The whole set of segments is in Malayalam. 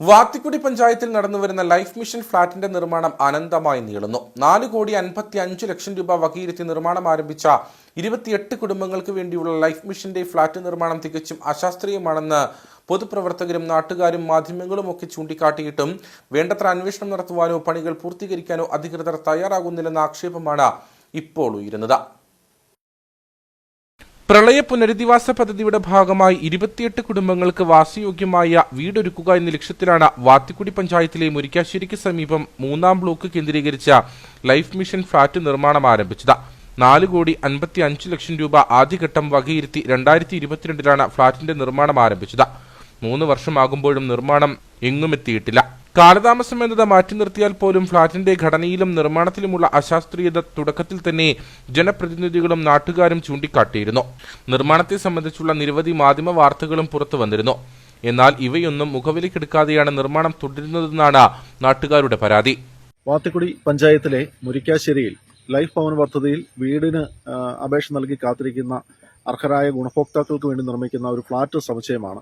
വാത്തിക്കുടി പഞ്ചായത്തിൽ നടന്നുവരുന്ന ലൈഫ് മിഷൻ ഫ്ളാറ്റിന്റെ നിർമ്മാണം അനന്തമായി നീളുന്നു. നാല് കോടി അൻപത്തി അഞ്ച് ലക്ഷം രൂപ വകയിരുത്തി നിർമ്മാണം ആരംഭിച്ച ഇരുപത്തിയെട്ട് കുടുംബങ്ങൾക്ക് വേണ്ടിയുള്ള ലൈഫ് മിഷന്റെ ഫ്ളാറ്റ് നിർമ്മാണം തികച്ചും അശാസ്ത്രീയമാണെന്ന് പൊതുപ്രവർത്തകരും നാട്ടുകാരും മാധ്യമങ്ങളും ഒക്കെ ചൂണ്ടിക്കാട്ടിയിട്ടും വേണ്ടത്ര അന്വേഷണം നടത്തുവാനോ പണികൾ പൂർത്തീകരിക്കാനോ അധികൃതർ തയ്യാറാകുന്നില്ലെന്ന ആക്ഷേപമാണ് ഇപ്പോൾ ഉയരുന്നത്. പ്രളയ പുനരധിവാസ പദ്ധതിയുടെ ഭാഗമായി ഇരുപത്തിയെട്ട് കുടുംബങ്ങൾക്ക് വാസയോഗ്യമായ വീടൊരുക്കുക എന്ന ലക്ഷ്യത്തിലാണ് വാത്തിക്കുടി പഞ്ചായത്തിലെ മുരിക്കാശ്ശേരിക്ക് സമീപം മൂന്നാം ബ്ലോക്ക് കേന്ദ്രീകരിച്ച ലൈഫ് മിഷൻ ഫ്ളാറ്റ് നിർമ്മാണം ആരംഭിച്ചത്. നാല് കോടി അൻപത്തി അഞ്ച് ലക്ഷം രൂപ ആദ്യഘട്ടം വകയിരുത്തി രണ്ടായിരത്തി ഇരുപത്തിരണ്ടിലാണ് ഫ്ളാറ്റിന്റെ നിർമ്മാണം ആരംഭിച്ചത്. മൂന്ന് വർഷമാകുമ്പോഴും നിർമ്മാണം എങ്ങും എത്തിയിട്ടില്ല കാലതാമസം എന്നത് മാറ്റി നിർത്തിയാൽ പോലും ഫ്ളാറ്റിന്റെ ഘടനയിലും നിർമ്മാണത്തിലുമുള്ള അശാസ്ത്രീയത തുടക്കത്തിൽ തന്നെ ജനപ്രതിനിധികളും നാട്ടുകാരും ചൂണ്ടിക്കാട്ടിയിരുന്നു. നിർമ്മാണത്തെ സംബന്ധിച്ചുള്ള നിരവധി മാധ്യമ വാർത്തകളും പുറത്തു വന്നിരുന്നു. എന്നാൽ ഇവയൊന്നും മുഖവിലക്കെടുക്കാതെയാണ് നിർമ്മാണം തുടരുന്നതെന്നാണ് നാട്ടുകാരുടെ പരാതി. വാത്തിക്കുടി പഞ്ചായത്തിലെ മുരിക്കാശ്ശേരിയിൽ ലൈഫ് ഭവൻ പദ്ധതിയിൽ വീടിന് അപേക്ഷ നൽകി കാത്തിരിക്കുന്ന അർഹരായ ഗുണഭോക്താക്കൾക്ക് വേണ്ടി നിർമ്മിക്കുന്ന ഒരു ഫ്ളാറ്റ് സമുച്ചയമാണ്.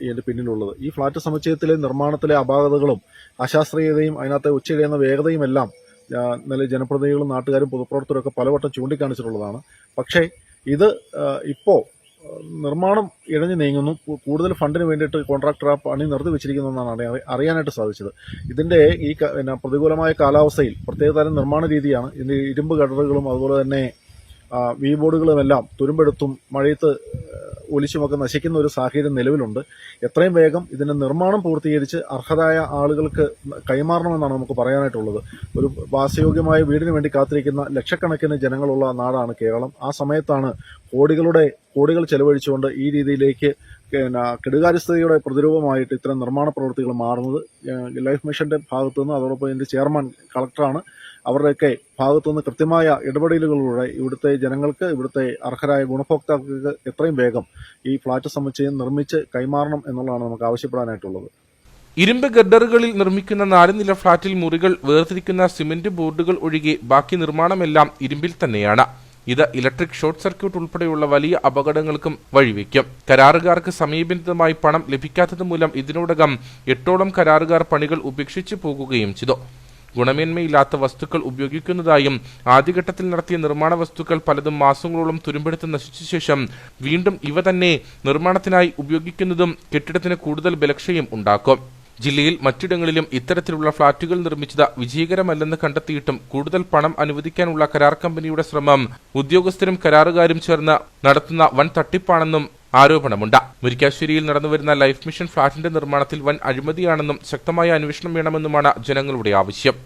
ഇതിന്റെ പിന്നിലുള്ളത്. ഈ ഫ്ളാറ്റ് സമുച്ചയത്തിലെ നിർമ്മാണത്തിലെ അപാകതകളും അശാസ്ത്രീയതയും അതിനകത്തെ ഉച്ചയിടുന്ന വേഗതയും എല്ലാം നല്ല ജനപ്രതിനിധികളും നാട്ടുകാരും പൊതുപ്രവർത്തകരും ഒക്കെ പലവട്ടം ചൂണ്ടിക്കാണിച്ചിട്ടുള്ളതാണ്. പക്ഷേ ഇത് ഇപ്പോൾ ഇപ്പോ നിർമ്മാണം ഇഴഞ്ഞു നീങ്ങുന്നു. കൂടുതൽ ഫണ്ടിന് വേണ്ടിയിട്ട് കോൺട്രാക്ടർ ആ പണി നിർത്തി വെച്ചിരിക്കുന്നതെന്നാണ് അറിയ- അറിയാനായിട്ട് സാധിച്ചത്. ഇതിന്റെ ഈ പിന്നെ പ്രതികൂലമായ കാലാവസ്ഥയിൽ പ്രത്യേകതരം നിർമ്മാണ രീതിയാണ് ഇതിന്റെ ഇരുമ്പ് കടറുകളും അതുപോലെ തന്നെ വി ബോർഡുകളും എല്ലാം തുരുമ്പെടുത്തും മഴയത്ത് ഒലിച്ചുമൊക്കെ നശിക്കുന്ന ഒരു സാഹചര്യം നിലവിലുണ്ട്. എത്രയും വേഗം ഇതിന്റെ നിർമ്മാണം പൂർത്തീകരിച്ച് അർഹതായ ആളുകൾക്ക് കൈമാറണമെന്നാണ് നമുക്ക് പറയാനായിട്ടുള്ളത്. ഒരു വാസയോഗ്യമായ വീടിന് വേണ്ടി കാത്തിരിക്കുന്ന ലക്ഷക്കണക്കിന് ജനങ്ങളുള്ള നാടാണ് കേരളം. ആ സമയത്താണ് കോടികളുടെ കോടികൾ ചെലവഴിച്ചുകൊണ്ട് ഈ രീതിയിലേക്ക് പിന്നെ കെടുകാര്യസ്ഥതയുടെ പ്രതിരൂപമായിട്ട് ഇത്തരം നിർമ്മാണ പ്രവൃത്തികൾ മാറുന്നത് ലൈഫ് മിഷന്റെ ഭാഗത്തു നിന്ന് അതോടൊപ്പം ഇതിന്റെ ചെയർമാൻ കളക്ടറാണ്. അവരുടെയൊക്കെ ഭാഗത്തു നിന്ന് കൃത്യമായ ഇടപെടലുകളിലൂടെ ഇവിടുത്തെ ജനങ്ങൾക്ക് ഇവിടുത്തെ അർഹരായ ഗുണഭോക്താക്കൾക്ക് എത്രയും വേഗം ഈ ഫ്ളാറ്റ് സമുച്ചയം നിർമ്മിച്ച് കൈമാറണം എന്നുള്ളതാണ് നമുക്ക് ആവശ്യപ്പെടാനായിട്ടുള്ളത്. ഇരുമ്പ് ഗഡറുകളിൽ നിർമ്മിക്കുന്ന നാല് നില ഫ്ളാറ്റിൽ മുറികൾ വേർതിരിക്കുന്ന സിമന്റ് ബോർഡുകൾ ഒഴികെ ബാക്കി നിർമ്മാണമെല്ലാം ഇരുമ്പിൽ തന്നെയാണ്. ഇത് ഇലക്ട്രിക് ഷോർട്ട് സർക്യൂട്ട് ഉൾപ്പെടെയുള്ള വലിയ അപകടങ്ങൾക്കും വഴിവെക്കും. കരാറുകാർക്ക് സമയബന്ധിതമായി പണം ലഭിക്കാത്തത് മൂലം ഇതിനോടകം എട്ടോളം കരാറുകാർ പണികൾ ഉപേക്ഷിച്ചു പോകുകയും ചെയ്തു. ഗുണമേന്മയില്ലാത്ത വസ്തുക്കൾ ഉപയോഗിക്കുന്നതായും ആദ്യഘട്ടത്തിൽ നടത്തിയ നിർമ്മാണ വസ്തുക്കൾ പലതും മാസങ്ങളോളം തുരുമ്പെടുത്ത് നശിച്ച ശേഷം വീണ്ടും ഇവ തന്നെ നിർമ്മാണത്തിനായി ഉപയോഗിക്കുന്നതും കെട്ടിടത്തിന് കൂടുതൽ ബലക്ഷയം ഉണ്ടാക്കും. ജില്ലയിൽ മറ്റിടങ്ങളിലും ഇത്തരത്തിലുള്ള ഫ്ളാറ്റുകൾ നിർമ്മിച്ചത് വിജയകരമല്ലെന്ന് കണ്ടെത്തിയിട്ടും കൂടുതൽ പണം അനുവദിക്കാനുള്ള കരാർ കമ്പനിയുടെ ശ്രമം ഉദ്യോഗസ്ഥരും കരാറുകാരും ചേർന്ന് നടത്തുന്ന വൻ തട്ടിപ്പാണെന്നും ആരോപണമുണ്ട്. മുരിക്കാശ്ശേരിയിൽ നടന്നുവരുന്ന ലൈഫ് മിഷൻ ഫ്ളാറ്റിന്റെ നിർമ്മാണത്തിൽ വൻ അഴിമതിയാണെന്നും ശക്തമായ അന്വേഷണം വേണമെന്നുമാണ് ജനങ്ങളുടെ ആവശ്യം.